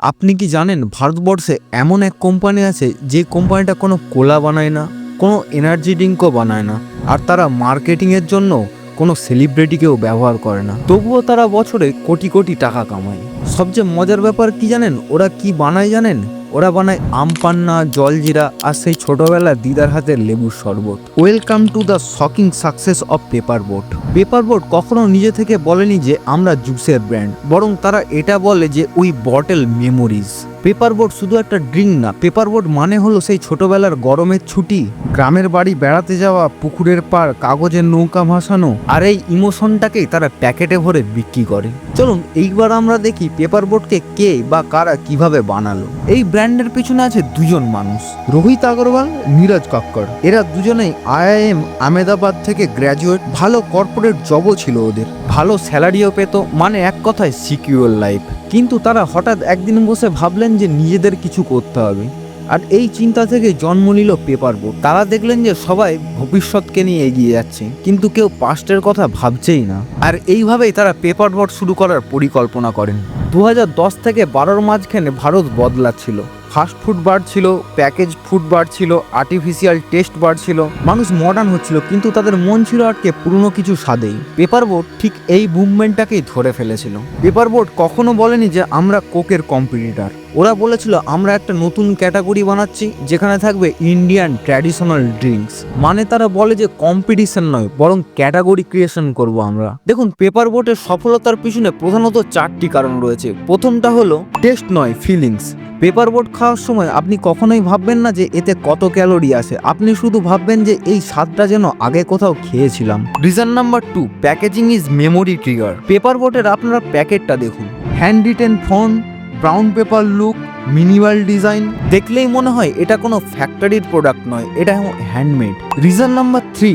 আপনি কি জানেন ভারতবর্ষে এমন এক কোম্পানি আছে যে কোম্পানিটা কোনো কোলা বানায় না, কোনো এনার্জি ড্রিঙ্কও বানায় না, আর তারা মার্কেটিংয়ের জন্য কোনো সেলিব্রিটিকেও ব্যবহার করে না। তবুও তারা বছরে কোটি কোটি টাকা কামায়। সবচেয়ে মজার ব্যাপার কি জানেন? ওরা কি বানায় জানেন? ওরা বানায় আম পান্না, জলজিরা আর সেই ছোটবেলা দিদার হাতে লেবুর শরবত। Welcome to the shocking success of paper boat paper boat কখনো নিজে থেকে বলেনি যে আমরা জুসের ব্র্যান্ড বরং তারা এটা বলে যে ওই বটেল মেমোরিজ পেপার বোট শুধু একটা ড্রিঙ্ক না পেপার বোট মানে হলো সেই ছোটবেলার গরমের ছুটি, গ্রামের বাড়ি বেড়াতে যাওয়া, পুকুরের পাড়, কাগজের নৌকা ভাসানো, আর এই ইমোশনটাকেই তারা প্যাকেটে ভরে বিক্রি করে। চলুন, এইবার আমরা দেখি পেপার বোটকে কে বা কারা কীভাবে বানালো। এই ব্র্যান্ডের পিছনে আছে দুজন মানুষ, রোহিত আগরওয়াল, নীরজ কাক্কর। এরা দুজনেই আইআইএম আহমেদাবাদ থেকে গ্র্যাজুয়েট ভালো কর্পোরেট জবও ছিল ওদের। ভালো স্যালারিও পেত মানে এক কথায় সিকিউর লাইফ কিন্তু তারা হঠাৎ একদিন বসে ভাবলেন যে নিজেদের কিছু করতে হবে। আর এই চিন্তা থেকে জন্ম নিল পেপার বোর্ড। তারা দেখলেন যে সবাই ভবিষ্যৎকে নিয়ে এগিয়ে যাচ্ছে, কিন্তু কেউ পাস্টের কথা ভাবছেই না। আর এইভাবেই তারা পেপার বোর্ড শুরু করার পরিকল্পনা করেন। দু হাজার দশ থেকে বারোর মাঝখানে ভারত বদলাচ্ছিল। ফাস্ট ফুড বাড়ছিল প্যাকেজ ফুড বাড়ছিল আর্টিফিশিয়াল টেস্ট বাড়ছিল মানুষ মডার্ন হচ্ছিল, কিন্তু তাদের মন ছিল আটকে পুরনো কিছু স্বাদেই। পেপার বোর্ড ঠিক এই মুভমেন্টটাকেই ধরে ফেলেছিল। পেপার বোর্ড কখনো বলেনি যে আমরা কোকের কম্পিটিটার ওরা বলেছিল, আমরা একটা নতুন ক্যাটাগরি বানাচ্ছি, যেখানে থাকবে ইন্ডিয়ান ট্র্যাডিশনাল ড্রিঙ্কস মানে তারা বলে যে কম্পিটিশন নয়, বরং ক্যাটাগরি ক্রিয়েশন করব আমরা। দেখুন পেপার বোটের সফলতার পিছনে প্রধানত চারটি কারণ রয়েছে। প্রথমটা হলো টেস্ট নয় ফিলিংস পেপার বোট খাওয়ার সময় আপনি কখনোই ভাববেন না যে, এতে কত ক্যালোরি আছে আপনি শুধু ভাববেন যে, এই স্বাদটা যেন আগে কোথাও খেয়েছিলাম। Reason number two packaging is memory trigger paper বোটের আপনারা প্যাকেটটা দেখুন। Hand written font brown paper look minimal design দেখলেই মনে হয় এটা কোনো ফ্যাক্টরির প্রোডাক্ট নয়, এটা handmade reason number three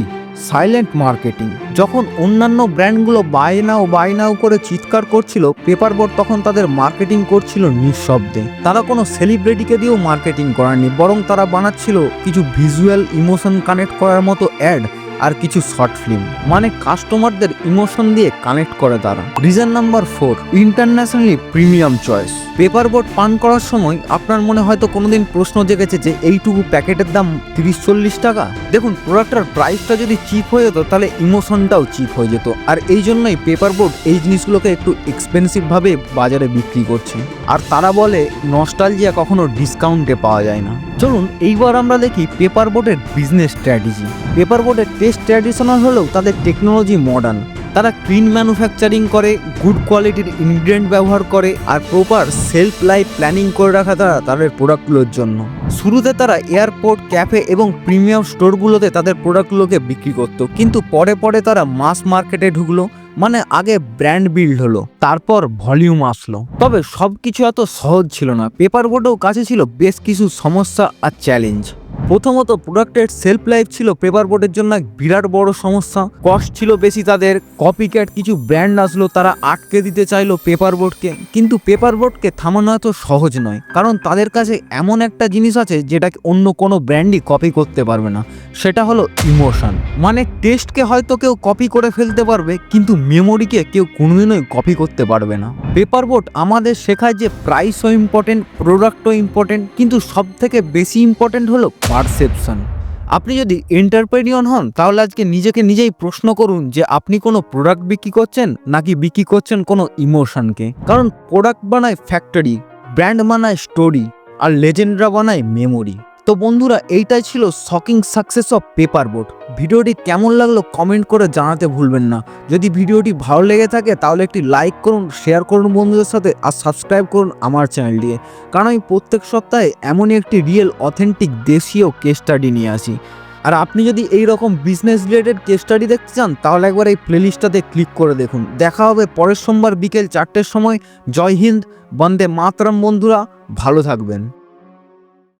silent marketing যখন অন্যান্য ব্র্যান্ডগুলো বাই নাও বাই নাও করে চিৎকার করছিল পেপার বোর্ড তখন তাদের মার্কেটিং করছিল নিঃশব্দে। তারা কোনো সেলিব্রিটিকে দিয়েও মার্কেটিং করেনি বরং তারা বানাচ্ছিল কিছু ভিজুয়াল ইমোশন কানেক্ট করার মতো অ্যাড আর কিছু শর্ট ফিল্ম মানে কাস্টমারদের ইমোশন দিয়ে কানেক্ট করে তারা। Reason number four, internationally premium choice. Paper board পান করার সময় আপনার মনে হয়তো কোনোদিন প্রশ্ন জেগেছে যে, এইটুকু প্যাকেটের দাম তিরিশ চল্লিশ টাকা? দেখুন, প্রোডাক্টটার প্রাইসটা যদি চিপ হয়ে যেত, তাহলে ইমোশনটাও চিপ হয়ে যেত। আর এই জন্যই পেপার বোর্ড এই জিনিসগুলোকে একটু এক্সপেন্সিভভাবে বাজারে বিক্রি করছে। আর তারা বলে, নস্টালজিয়া কখনো ডিসকাউন্টে পাওয়া যায় না। চলুন, এইবার আমরা দেখি পেপার বোর্ডের বিজনেস স্ট্র্যাটেজি। পেপার বোর্ডের টেস্ট ট্র্যাডিশনাল হলেও তাদের টেকনোলজি মডার্ন তারা ক্লিন ম্যানুফ্যাকচারিং করে গুড কোয়ালিটির ইনগ্রিডিয়েন্ট ব্যবহার করে আর প্রপার সেলফ লাইফ প্ল্যানিং করে রাখা তারা তাদের প্রোডাক্টগুলোর জন্য। শুরুতে তারা এয়ারপোর্ট ক্যাফে এবং প্রিমিয়াম স্টোরগুলোতে তাদের প্রোডাক্টগুলোকে বিক্রি করত। কিন্তু পরে পরে তারা মাস মার্কেটে ঢুকলো মানে আগে ব্র্যান্ড বিল্ড হলো, তারপর ভলিউম আসলো। তবে সব কিছু এত সহজ ছিল না। পেপার বোর্ডেও কাছে ছিল বেশ কিছু সমস্যা আর চ্যালেঞ্জ প্রথমত প্রোডাক্টের সেলফ লাইফ ছিল পেপার বোর্ডের জন্য বিরাট বড় সমস্যা। কস্ট ছিল বেশি, তাদের কপি ক্যাট কিছু ব্র্যান্ড আসলো, তারা আটকে দিতে চাইলো পেপার বোর্ডকে। কিন্তু পেপার বোর্ডকে থামানো এত সহজ নয়, কারণ তাদের কাছে এমন একটা জিনিস আছে যেটা অন্য কোনো ব্র্যান্ডই কপি করতে পারবে না। সেটা হলো ইমোশন মানে টেস্টকে হয়তো কেউ কপি করে ফেলতে পারবে, কিন্তু মেমোরিকে কেউ কোনোদিনই কপি করতে পারবে না। পেপার বোর্ড আমাদের শেখায় যে প্রাইসও ইম্পর্টেন্ট প্রোডাক্টও ইম্পর্টেন্ট কিন্তু সব থেকে বেশি ইম্পর্টেন্ট হলো পারসেপশন। আপনি যদি এন্টারপ্রেনিয়ন হন, তাহলে আজকে নিজেকে নিজেই প্রশ্ন করুন যে আপনি কোনো প্রোডাক্ট বিক্রি করছেন নাকি বিক্রি করছেন কোনো ইমোশনকে। কারণ প্রোডাক্ট বানায় ফ্যাক্টরি, ব্র্যান্ড বানায় স্টোরি, আর লেজেন্ডরা বানায় মেমোরি। তো বন্ধুরা, এইটাই ছিল shocking success of paper boat ভিডিওটি কেমন লাগল কমেন্ট করে জানাতে ভুলবেন না। যদি ভিডিওটি ভালো লেগে থাকে, তাহলে একটি লাইক করুন শেয়ার করুন বন্ধুদের সাথে আর সাবস্ক্রাইব করুন আমার চ্যানেলটিকে কারণ আমি প্রত্যেক সপ্তাহে এমনই একটি রিয়েল অথেন্টিক দেশীয় কেস স্টাডি নিয়ে আসি। আর আপনি যদি এই রকম বিজনেস রিলেটেড কেস স্টাডি দেখতে চান, তাহলে একবার এই প্লেলিস্টটাতে ক্লিক করে দেখুন। দেখা হবে পরের সোমবার বিকেল চারটের সময়। জয় হিন্দ, বন্দে মাতরম বন্ধুরা, ভালো থাকবেন।